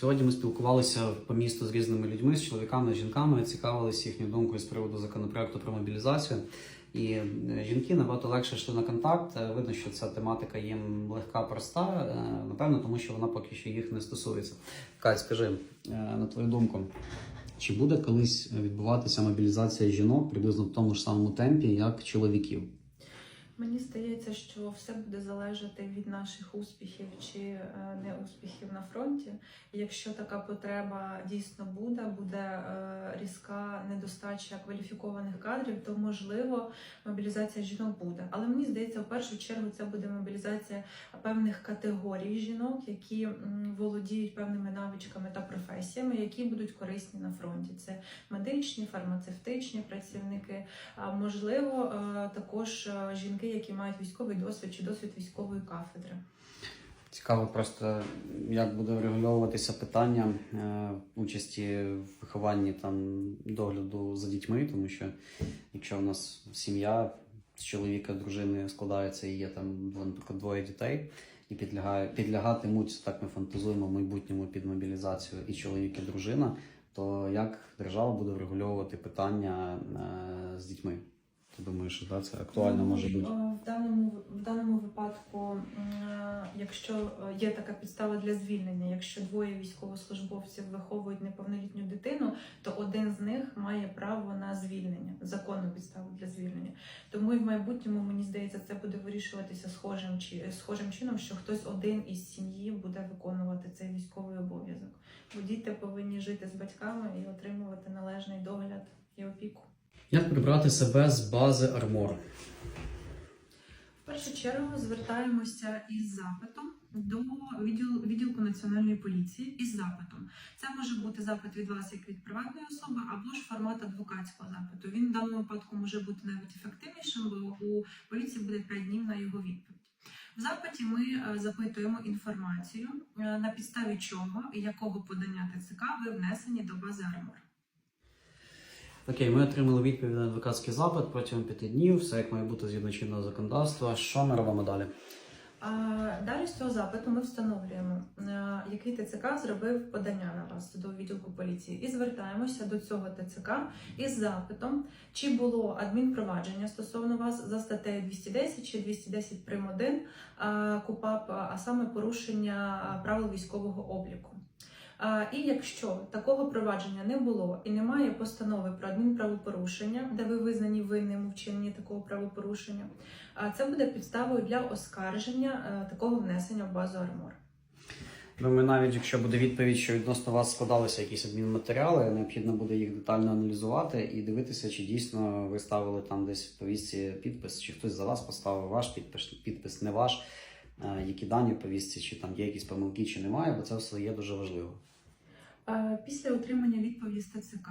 Сьогодні ми спілкувалися по місту з різними людьми, з чоловіками, з жінками, цікавилися їхньою думкою з приводу законопроекту про мобілізацію. І е, жінки набагато легше йшли на контакт. Е, Видно, що ця тематика їм легка, проста. е, Напевно, тому що вона поки що їх не стосується. Кать, скажи, на твою думку, чи буде колись відбуватися мобілізація жінок приблизно в тому ж самому темпі, як чоловіків? Мені здається, що все буде залежати від наших успіхів чи е, неуспіхів на фронті. Якщо така потреба дійсно буде, буде е, різка недостача кваліфікованих кадрів, то можливо мобілізація жінок буде. Але мені здається, в першу чергу це буде мобілізація певних категорій жінок, які володіють певними навичками та професіями, які будуть корисні на фронті. Це медичні, фармацевтичні працівники. А можливо, е, також е, жінки, які мають військовий досвід чи досвід військової кафедри. Цікаво просто, як буде врегульовуватися питання е, участі в вихованні там догляду за дітьми, тому що якщо в нас сім'я з чоловіка, дружини складається і є там двоє дітей, і підлягає, підлягатимуть, так ми фантазуємо в майбутньому під мобілізацію і чоловік, і дружина, то як держава буде врегульовувати питання е, з дітьми? Ти думаєш, що да, це актуально може бути? Ну, е, В даному в даному випадку, е, якщо е, є така підстава для звільнення, якщо двоє військовослужбовців виховують неповнолітню дитину, то один з них має право на звільнення, законну підставу для звільнення. Тому і в майбутньому мені здається, це буде вирішуватися схожим чи схожим чином, що хтось один із сім'ї буде виконувати цей військовий обов'язок. Бо діти повинні жити з батьками і отримувати належний догляд і опіку. Як прибрати себе з бази армор? В першу чергу звертаємося із запитом до відділ, відділку національної поліції із запитом. Це може бути запит від вас як від приватної особи, або ж формат адвокатського запиту. Він в даному випадку може бути навіть ефективнішим, бо у поліції буде 5 днів на його відповідь. В запиті ми е, запитуємо інформацію, е, на підставі чого і якого подання ТЦК ви внесені до бази Армор. Окей, ми отримали відповідь на адвокатський запит протягом п'яти днів, все як має бути згідно чинного законодавства. Що ми робимо далі? А далі з цього запиту ми встановлюємо, е, який ТЦК зробив подання на вас до відділку поліції, і звертаємося до цього ТЦК із запитом, чи було адмінпровадження стосовно вас за статтею 210 чи 210 прим. 1 КУПАП, а саме порушення правил військового обліку. І якщо такого провадження не було і немає постанови про адмінправопорушення, де ви визнані винним вчиненні такого правопорушення, це буде підставою для оскарження е, такого внесення в базу армор. Думаю, навіть якщо буде відповідь, що відносно вас складалися якісь адмінматеріали, необхідно буде їх детально аналізувати і дивитися, чи дійсно ви ставили там десь в повістці підпис, чи хтось за вас поставив ваш підпис, підпис не ваш, які дані в повістці, чи там є якісь помилки, чи немає, бо це все є дуже важливо. Е, Після отримання відповіді з ТЦК,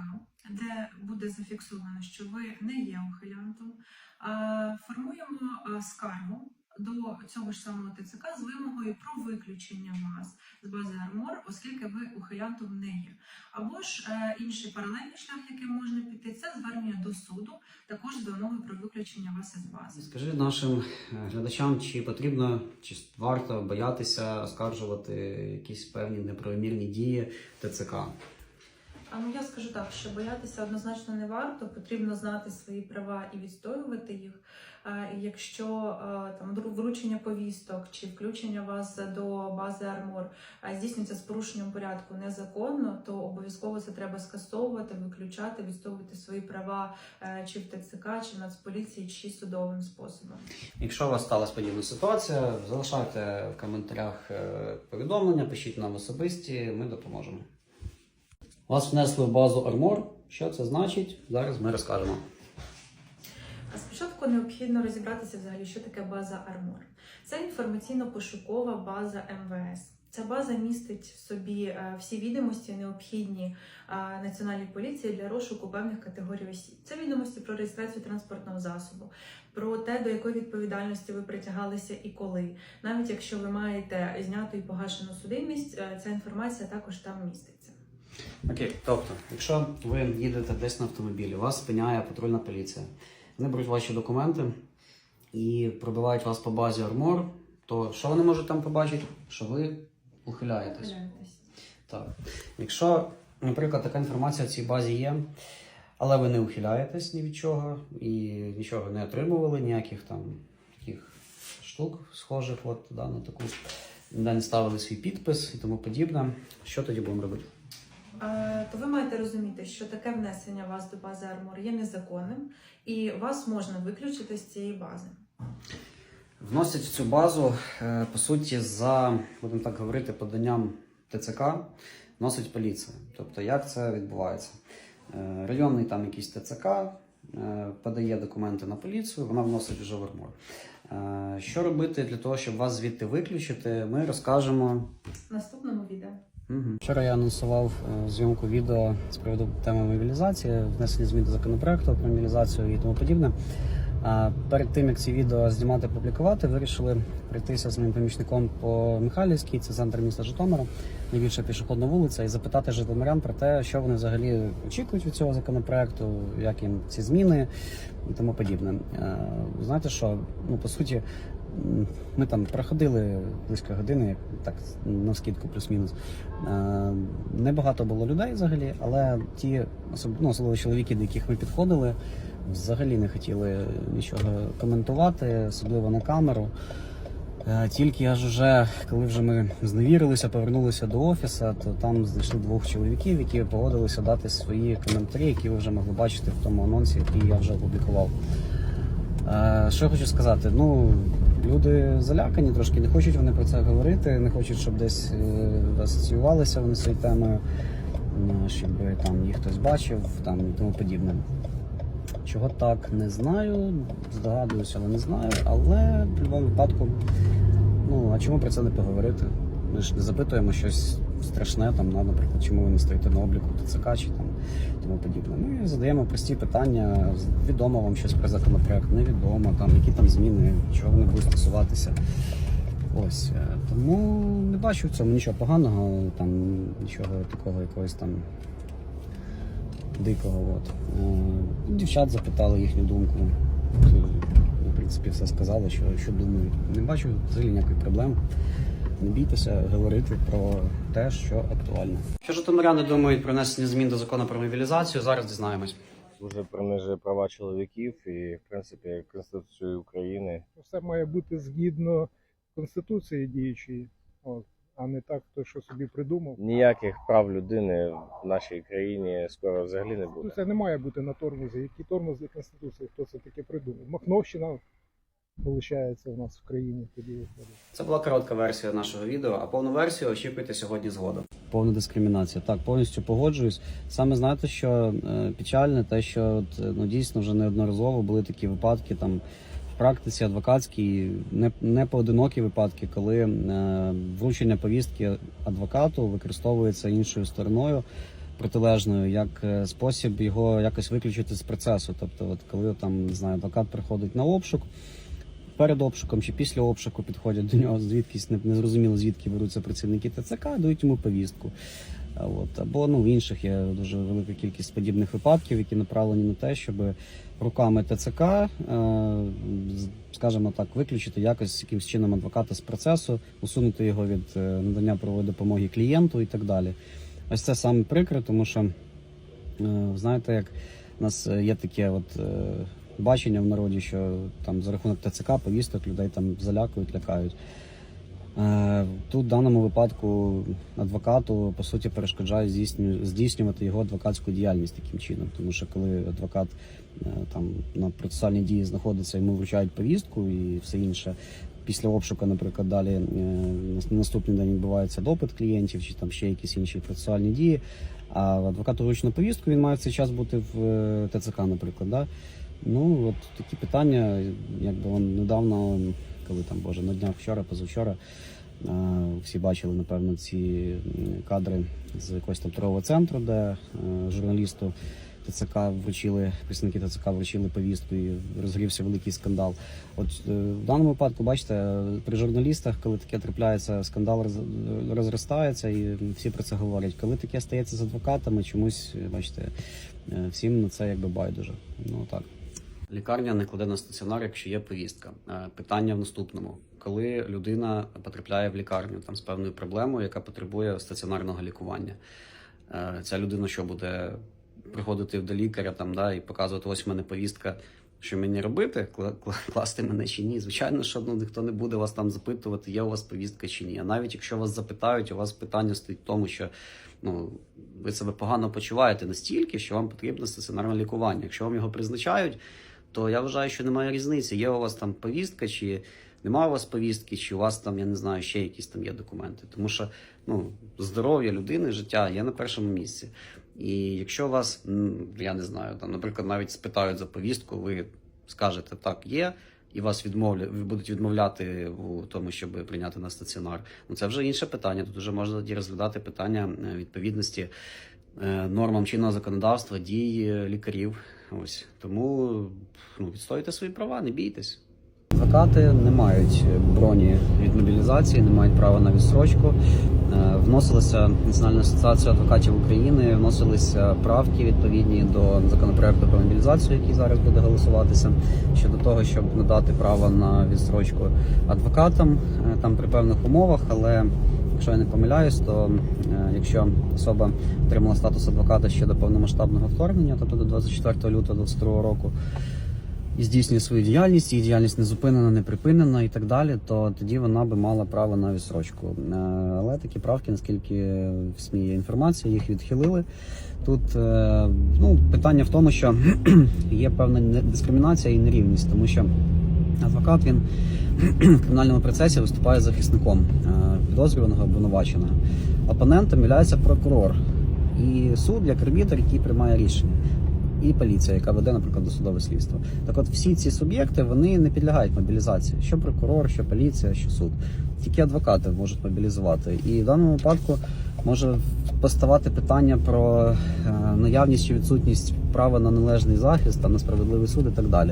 де буде зафіксовано, що ви не є ухилянтом, е, формуємо е, скаргу до цього ж самого ТЦК з вимогою про виключення вас з бази армор, оскільки ви ухилянтом не є. Або ж е, інший паралельний шлях, яким можна піти, це звернення до суду, також з вимогою про виключення вас із бази. Скажи нашим е, глядачам, чи потрібно, чи варто боятися оскаржувати якісь певні неправомірні дії ТЦК? А ну я скажу так, що боятися однозначно не варто, потрібно знати свої права і відстоювати їх. А, якщо там вру- вручення повісток чи включення вас до бази армор здійснюється з порушенням порядку незаконно, то обов'язково це треба скасовувати, виключати, відстоювати свої права е, чи в ТЦК, чи в Нацполіції, чи судовим способом. Якщо у вас сталася подібна ситуація, залишайте в коментарях е, повідомлення, пишіть нам особисті, ми допоможемо. Вас внесли в базу Армор. Що це значить? Зараз ми розкажемо. А Спочатку необхідно розібратися взагалі, що таке база Армор. Це інформаційно-пошукова база МВС. Ця база містить в собі е, всі відомості, необхідні е, національній поліції для розшуку певних категорій осіб. Це відомості про реєстрацію транспортного засобу, про те, до якої відповідальності ви притягалися і коли. Навіть якщо ви маєте зняту і погашену судимість, е, ця інформація також там міститься. Окей, тобто, якщо ви їдете десь на автомобілі, вас спиняє патрульна поліція, вони беруть ваші документи і пробивають вас по базі Армор, то що вони можуть там побачити? Що ви ухиляєтесь. Помиляєтесь. Так. Якщо, наприклад, така інформація в цій базі є, але ви не ухиляєтесь ні від чого і нічого не отримували, ніяких там таких штук схожих от, да, на таку, де не ставили свій підпис і тому подібне, що тоді будемо робити? То ви маєте розуміти, що таке внесення вас до бази Армор є незаконним, і вас можна виключити з цієї бази. Вносять в цю базу, е, по суті, за, будемо так говорити, поданням ТЦК вносить поліція. Тобто, як це відбувається? Е, Районний там якийсь ТЦК е, подає документи на поліцію, вона вносить вже в АРМОР. Що робити для того, щоб вас звідти виключити, ми розкажемо В наступному відео. Мгм. Вчора я анонсував е, зйомку відео з приводу теми мобілізації, внесення змін до законопроекту про мобілізацію і тому подібне. Перед тим як ці відео знімати публікувати, вирішили пройтися з моїм помічником по Михайлівській, це центр міста Житомира, найбільша пішохідна вулиця, і запитати житомирян про те, що вони взагалі очікують від цього законопроекту, як їм ці зміни і тому подібне. Е, Знаєте що? Ну по суті, ми там проходили близько години, так на скидку плюс-мінус. Е, Небагато було людей взагалі, але ті, ну, особливо чоловіки, до яких ми підходили, взагалі не хотіли нічого коментувати, особливо на камеру. Е, Тільки аж уже, коли вже ми зневірилися, повернулися до офісу, то там знайшли двох чоловіків, які погодилися дати свої коментарі, які ви вже могли бачити в тому анонсі, який я вже опублікував. Е, Що я хочу сказати? Ну, люди залякані трошки, не хочуть вони про це говорити, не хочуть, щоб десь е, асоціювалися вони з цією темою, ну, щоб там їх хтось бачив там, і тому подібне. Чого так, не знаю, здогадуюся, але не знаю. Але в будь-якому випадку, ну а чому про це не поговорити? Ми ж не запитуємо щось страшне, там, ну, наприклад, чому ви не стоїте на обліку ТЦК чи там тому подібне. Ми задаємо прості питання, відомо вам щось про законопроект, невідомо, там, які там зміни, чого вони будуть стосуватися. Ось е, тому не бачу в цьому нічого поганого, там нічого такого якогось там дикого. От. Е, Дівчат запитали їхню думку. Е, В принципі, все сказали, що, що думають. Не бачу взагалі ніякої проблеми. Не бійтеся говорити про те, що актуально. Що житомиряни думають про внесення змін до закону про мобілізацію? Зараз дізнаємось. дуже принижує права чоловіків і, в принципі, Конституцію України. все має бути згідно конституції діючої, от, а не так, хто що собі придумав. Ніяких прав людини в нашій країні скоро взагалі не буде. Це не має бути на тормозі. Які тормози конституції, хто це таке придумав? Махновщина виходить у нас в країні тоді виходить. Це була коротка версія нашого відео, а повну версію очікуйте сьогодні згодом. Повна дискримінація. Так, повністю погоджуюсь. Саме знаєте, що е, печальне, те, що от, е, ну, дійсно вже неодноразово були такі випадки там. В практиці адвокатській не, не поодинокі випадки, коли е, вручення повістки адвокату використовується іншою стороною протилежною як е, спосіб його якось виключити з процесу. Тобто, от коли там не знаю, адвокат приходить на обшук, перед обшуком чи після обшуку підходять до нього звідкись не, незрозуміло звідки беруться працівники ТЦК, дають йому повістку. От або ну в інших є дуже велика кількість подібних випадків, які направлені на те, щоб руками ТЦК, е, скажімо так, виключити якось якимсь чином адвоката з процесу, усунути його від е, надання правової допомоги клієнту і так далі. Ось це саме прикре, тому що е, знаєте, як у нас є таке от. Бачення в народі, що там за рахунок ТЦК повісток людей там залякують, лякають. Е, Тут в даному випадку адвокату по суті перешкоджає здійснювати його адвокатську діяльність таким чином, тому що коли адвокат е, там на процесуальній дії знаходиться, йому вручають повістку і все інше. Після обшуку, наприклад, далі е, на наступний день відбувається допит клієнтів чи там ще якісь інші процесуальні дії. А адвокату вручну повістку він має в цей час бути в ТЦК, наприклад. Да? Ну от такі питання, якби недавно, коли там боже на днях вчора, позавчора. е, Всі бачили, напевно, ці кадри з якогось там торгового центру, де е, журналісту ТЦК вручили, представники ТЦК вручили повістку і розгорівся великий скандал. От е, в даному випадку, бачите, при журналістах, коли таке трапляється, скандал роз- розростається, і всі про це говорять. Коли таке стається з адвокатами, чомусь, бачите, всім на це якби байдуже. Ну так. Лікарня не кладе на стаціонар, якщо є повістка. Е, Питання в наступному: коли людина потрапляє в лікарню там з певною проблемою, яка потребує стаціонарного лікування, е, ця людина що буде приходити до лікаря там, да, і показувати, ось в мене повістка, що мені робити, кла- кла- класти мене чи ні. Звичайно, що ну, ніхто не буде вас там запитувати, є у вас повістка чи ні. А навіть якщо вас запитають, у вас питання стоїть в тому, що ну, ви себе погано почуваєте настільки, що вам потрібно стаціонарне лікування. Якщо вам його призначають, то я вважаю, що немає різниці. Є у вас там повістка, чи немає у вас повістки, чи у вас там, я не знаю, ще якісь там є документи. Тому що ну, здоров'я людини, життя є на першому місці. І якщо вас, я не знаю, там, наприклад, навіть спитають за повістку, ви скажете так, є. І вас відмовля... будуть відмовляти у тому, щоб прийняти на стаціонар. Ну це вже інше питання. Тут вже можна розглядати питання е, відповідності нормам чинного законодавства, дій е, лікарів. Ось тому ну, відстоюйте свої права, не бійтесь. Адвокати не мають броні від мобілізації, не мають права на відстрочку. Е, Вносилася Національна асоціація адвокатів України, вносилися правки відповідні до законопроекту про мобілізацію, який зараз буде голосуватися, щодо того, щоб надати право на відстрочку адвокатам е, там при певних умовах. Але якщо я не помиляюсь, то е, якщо особа отримала статус адвоката ще до повномасштабного вторгнення, тобто до 24 лютого 2022 року, і здійснює свою діяльність, її діяльність не зупинена, не припинена і так далі, то тоді вона би мала право на відсрочку. Е, Але такі правки, наскільки в СМІ є інформація, їх відхилили. Тут е, ну, питання в тому, що є певна дискримінація і нерівність, тому що адвокат він в кримінальному процесі виступає захисником е, підозрюваного обвинуваченого. Опонентом є прокурор і суд як арбітр, який приймає рішення і поліція, яка веде, наприклад, досудове слідство. Так от всі ці суб'єкти вони не підлягають мобілізації. Що прокурор, що поліція, що суд. Тільки адвокати можуть мобілізувати. І в даному випадку може поставати питання про е, наявність чи відсутність права на належний захист та на справедливий суд і так далі.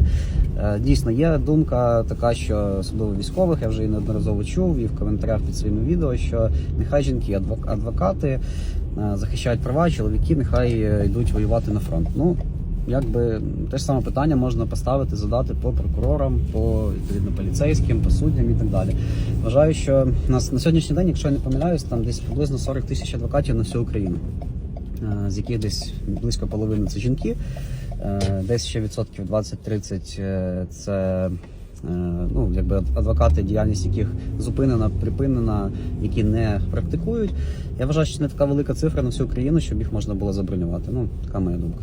Е, Дійсно, є думка така, що особливо військових я вже її неодноразово чув і в коментарях під своїми відео, що нехай жінки, адвок- адвокати е, захищають права, чоловіки нехай йдуть воювати на фронт. Ну якби те ж саме питання можна поставити, задати по прокурорам, по відповідно поліцейським, по суддям і так далі. Вважаю, що нас на сьогоднішній день, якщо я не помиляюсь, там десь приблизно 40 тисяч адвокатів на всю Україну, е, з яких десь близько половини це жінки, е, десь ще відсотків 20-30 е, це. Ну, якби адвокати, діяльність яких зупинена, припинена, які не практикують. Я вважаю, що це не така велика цифра на всю Україну, щоб їх можна було забронювати. Ну, така моя думка.